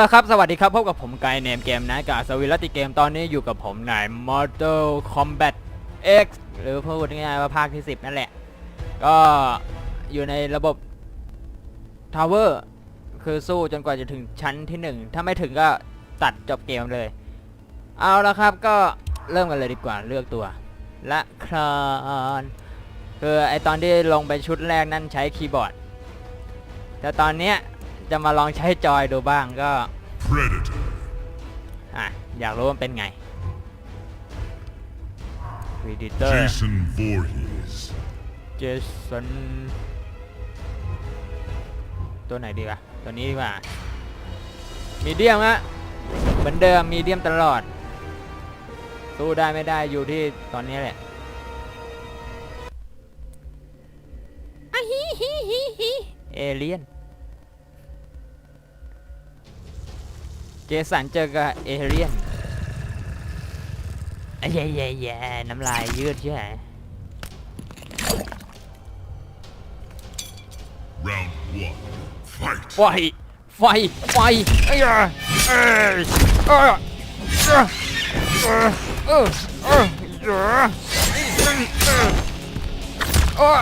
ละครับ สวัสดีครับ พบกับผมไกเนมเกมนะกับสวิรัติเกมตอนนี้อยู่กับผมใน Mortal Kombat X หรือพูดง่ายๆว่าภาคที่ 10 นั่นแหละ ก็อยู่ในระบบ Tower คือสู้จนกว่าจะถึงชั้นที่ 1 ถ้าไม่ถึงก็ตัดจบเกมเลย เอาละครับก็เริ่มกันเลยดีกว่าเลือกตัว ละครานคือไอตอนที่ลงไปชุดแรกนั่นใช้คีย์บอร์ด แต่ตอนเนี้ย จะมาลองใช้จอยดูบ้างก็ Predator. อะอยากรู้ว่ามันเป็นไง Predator Jason Voorhees. Jason ตัวไหนดีวะตัวนี้ดีกว่ามีเดียมฮะเหมือนเดิมมีเดียมตลอดสู้ได้ไม่ได้อยู่ที่ตอนนี้แหละ อะฮิฮิฮิฮิเอเลียน เจสันเจอกับเอเลียนอะแย่แย่แย่น้ำลายยืดใช่ไหม Round one. Fight. ไฟ ไฟ ไฟเอ้ยเอ้ยเอ้ยเอ้ยเอ้ยเอ้ยเอ้ยเอ้ยเอ้ยเอ้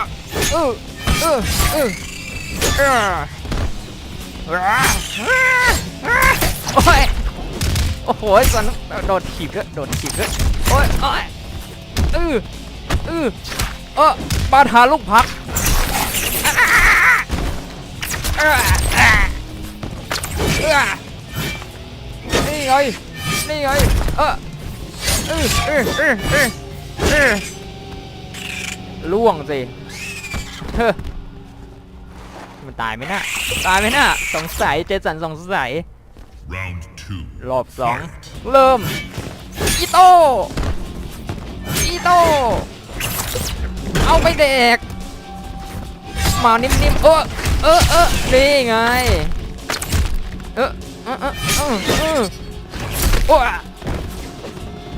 ยเอ้ยเอ้ยเอ้ย โอ้ย โอ้โหก่นโดดถีบด้วยโดดถีบด้วยโอ้ยโอ้ยเออเออเออบาทาลูกพักนี่ไง นี่ไง เออเออเออเออเออเออล่วงสิเฮ้อมันตายไหมน่ะ ตายไหมน่ะ สงสัย เจสันสงสัย รอบสองเริ่มอีโต้อีโต้เอาไปเด็กมานิ่มๆเออเออเออนี่ไงเออเออเออเออเออโอ้อะ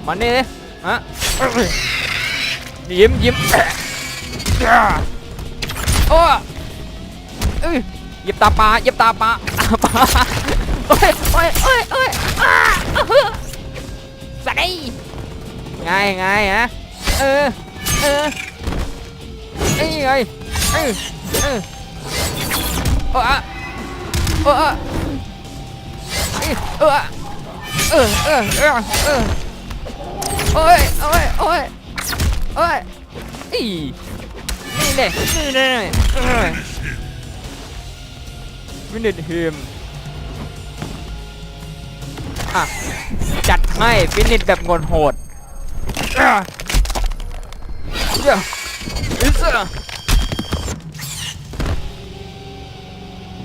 มานี่ดิฮะเอ้ยยิ้มยิ้มแอะอ่าโอ้เอ้ยหยิบตาปลาหยิบตาปลาตาปลา โอ้ยโอ้ยโอ้ยโอ้ยอ้าอื้อหือสักไอ้ไงไงฮะเออเออไอ้ไงเออเออโอ้อะโอ้อะเอ้ยเออเออเออเออเออโอ้ยโอ้ยโอ้ยโอ้ยอีนี่เลยนี่เลยเออวินิตฮิมอะ จัดให้ฟินิชแบบงนโหดอะเดี๋ยวอิสระ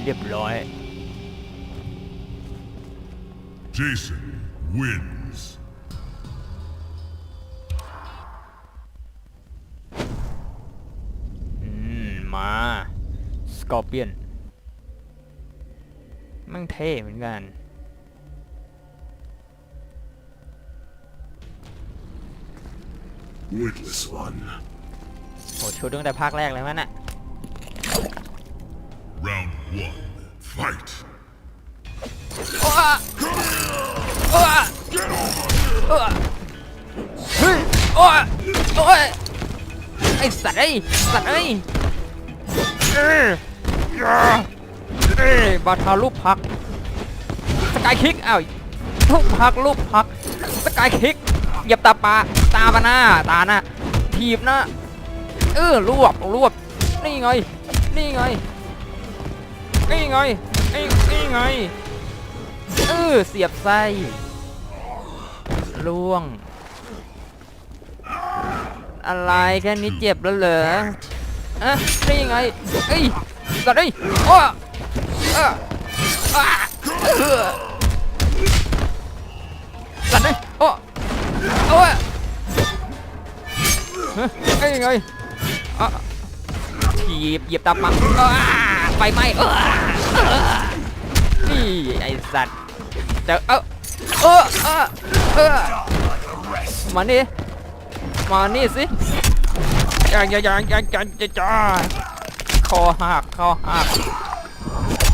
เรียบร้อย Jason wins. อืมมาสกอร์เปียนมั่งเท่เหมือนกัน Witless one. โหชุดตั้งแต่ภาคแรกเลยมั้งน่ะ Round one. Fight. โอ้อะโอ้อะโอ้อะเฮ้ยโอ้อะโอ้ยไอสัตว์ไอ้สัตว์ไอ้ยเอ้ยอย่าเอ้ยบาทาลูกพักสกายคิกอ้าวลูกพักลูกพักสกายคิก เหยียบตาปลาตาปาหน้าตาหน้าถีบนะเออรวบรวบนี่ไงนี่ไงนี่ไงนี่นี่ไงเออเสียบไส้ล่วง อะไรแค่นี้เจ็บแล้วเหรออะนี่ไงเอ้ยสัตว์เอ้ยโอ้เอออะ เอ้ยไงอะถีบเหยียบตาปังไฟไหมนี่ไอสัตว์เดี๋ยวเออเออเออเออมานี่มานี่สิยังยังยังยังยังจ้าคอหักคอหัก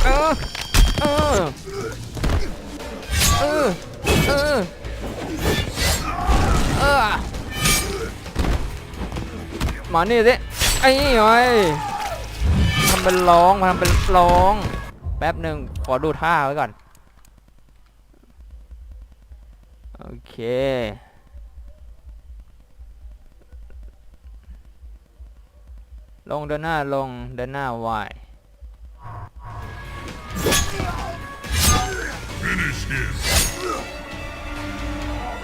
เออเออเออเออเออ มานี่สิไอ้ไงทำเป็นร้องทำเป็นร้อง แป๊บหนึ่งขอดูท่าไว้ก่อน โอเคลงเดินหน้าลงเดินหน้าวาย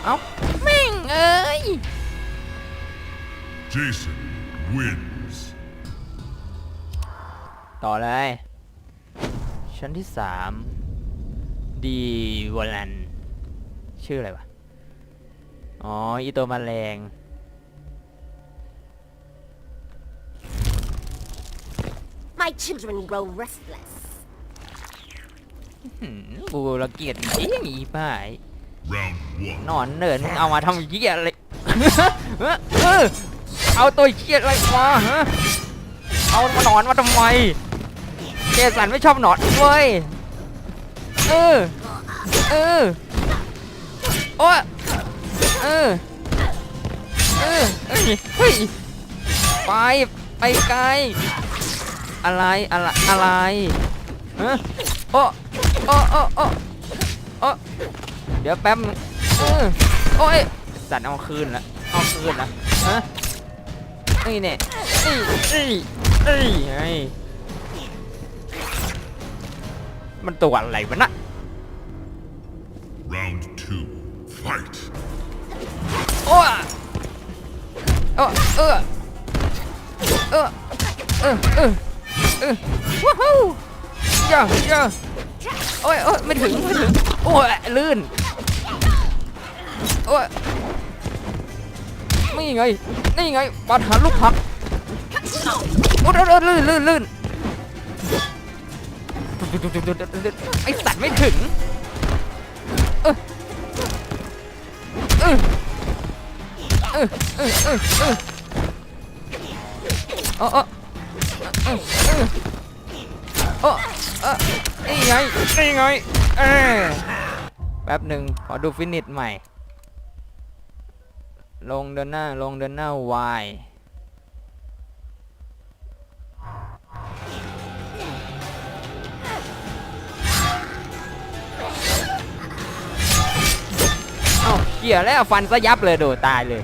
เอ้าแม่งเอ้ย Jason wins. ต่อเลย ชั้นที่สามดีวอลัน ชื่ออะไรวะ อ๋อ อีตัวแมลง My children grow restless. หืมกูระเกียดจริงอีป่าย Round one. นอนเนินมึงเอามาทำเหี้ยอะไรเออ เอาตัวเหี้ยอะไรมาฮะเอามานอนมาทำไมเจสันไม่ชอบหนอนเว้ยเออเออโอ้เออเออเอ้ยเฮ้ยไปไปไกลอะไรอะไรอะไรฮะโอ้โอ้โอ้โอ้โอ้เดี๋ยวแป๊บเออโอ้ยสัตว์เอาคืนละเอาคืนละฮะ นี่เนี่ยนี่นี่นี่ไงมันตัวอะไรวะน่ะ Round two. Fight. โอ้ยเออเออเออเออเออเออว้าวย่าย่าโอ้ยโอ้ยไม่ถึงไม่ถึงโอ้ยลื่นโอ้ย นี่ไง นี่ไงบาดหาลูกผักโอ้ยโอ้ยลื่นลื่นลื่นไอสัตว์ไม่ถึงเออเออเออเออเออเออเออเออเออเออเออเออนี่ไงนี่ไงเออแป๊บหนึ่งขอดูฟินิชใหม่ ลงเดินหน้า ลงเดินหน้าวายเอ้าเขี่ยแล้วฟันซะยับเลยโดดตายเลย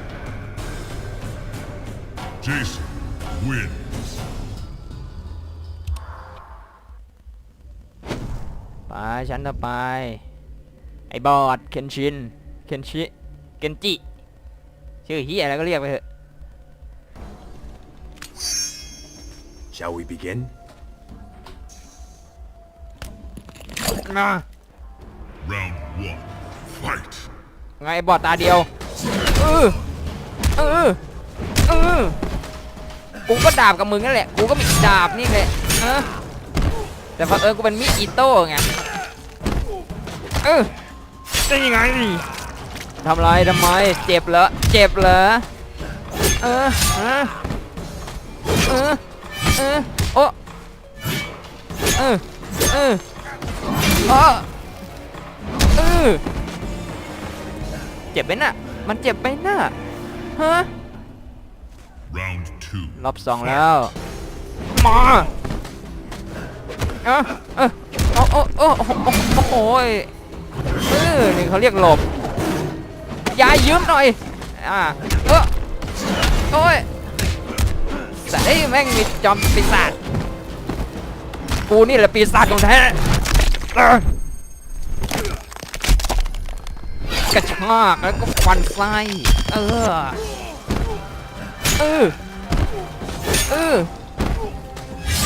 Jason wins. ไปชั้นต่อไป ไอ้บอดเคนชิน เคนชิ เคนจิ ชื่อเฮียอะไรก็เรียกไปเถอะ Shall we begin? มา Round one. Fight. ไงไอ้บอดตาเดียวเออเออเออกูก็ดาบกับมึงนั่นแหละ กูก็มีดาบนี่แหละเออแต่พอเผอญกูเป็นมีดอิโต้ไง เออนี่ไง ทำไรทำไม เจ็บเหรอ เจ็บเหรอ เออเออเออเออโอ้เออเออโอ้เออเจ็บไหมน่ะ มันเจ็บไหมน่ะ ฮะ รอบสองแล้ว มาเอะเออโอ้โอ้โอ้โอ้โอ้โอ้โอ้ยเออนี่เขาเรียกหลบ ยายยืมหน่อย อ่า เออโอ้ยแต่ไอ้แม่งมีจอมปีศาจ กูนี่แหละปีศาจของแท้กระชากแล้วก็ฟันไส้เออ เออ เออ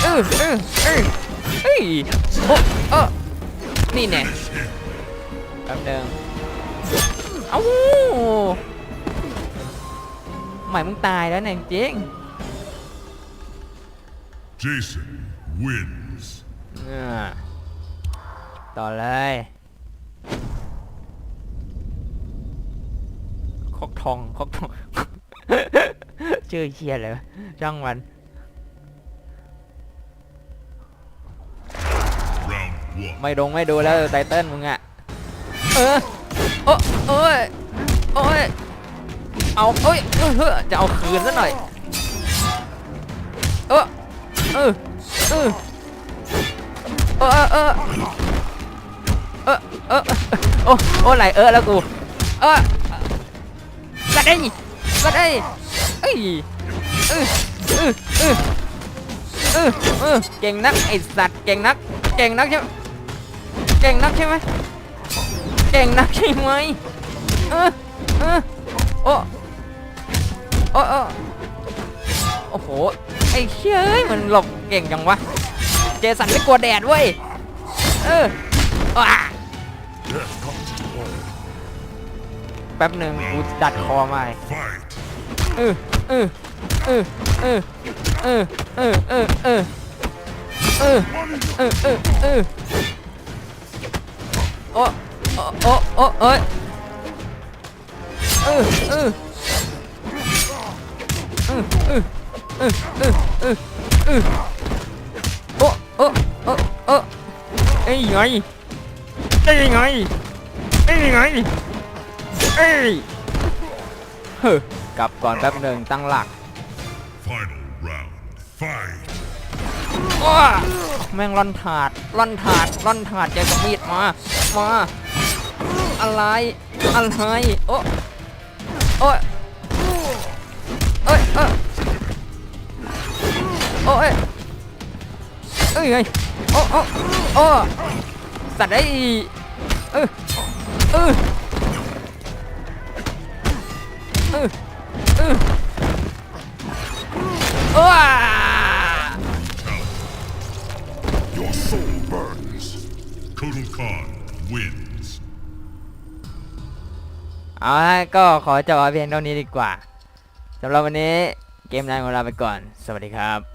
เออ เออ เออเฮ้ยโอ้เออนี่แน่แป๊บเดิม อ้าหมายมึงตายแล้วเนี่ยจริง Jason wins. อ่าต่อเลยคอกทองคอกทอง ชื่อเชียเลยวะช่างมัน Round one. ไม่ดงไม่ดูแล้วไตเติ้ลมึงอะเออ โอ้โอ้ยโอ้ยเอาเอ้ยเออเฮ้จะเอาคืนซะหน่อยเออเออเออเออเออเออเออโอ้โอ้ไหลเออแล้วกูเออก็ได้ก็ได้เอ้ยเออเออเออเออเออเก่งนักไอสัตว์เก่งนัก เก่งนักใช่ไหมเก่งนักใช่ไหม เก่งนักใช่ไหมเออเออโอ้โอ้โอ้โอ้โหไอ้เชี่ยเอ้ยมันหลบเก่งจังวะ เจสันไม่กลัวแดดเว้ย เออว้าแป๊บหนึ่งกูดัดคอมาเออเออเออเออเออเออเออเออเออเออเออเออโอ้ โอ้โอ้โอ้เอ้ยเออเออเออเออเออเออเออเออโอ้โอ้โอ้โอ้เอ้ยไงเอ้ยไงเอ้ยไงเอ้ยเฮ้กลับก่อนแป๊บหนึ่งตั้งหลัก Final round. Fight. ว้าแม่งร่อนถาดร่อนถาดร่อนถาดเจกับมีดมา มา อะไร อะไร โอ้โอ้ยเอ้ยเอ้ยโอ้ยเอ้ยเอ้ยโอ้โอ้โอ้สัตว์ไอ้เออเออเออเออว้า Your soul burns. Kotal Khan wins. เอาละก็ขอจบเอาเพียงเท่านี้ดีกว่าสำหรับวันนี้เกมไลน์ของเราไปก่อน สวัสดีครับ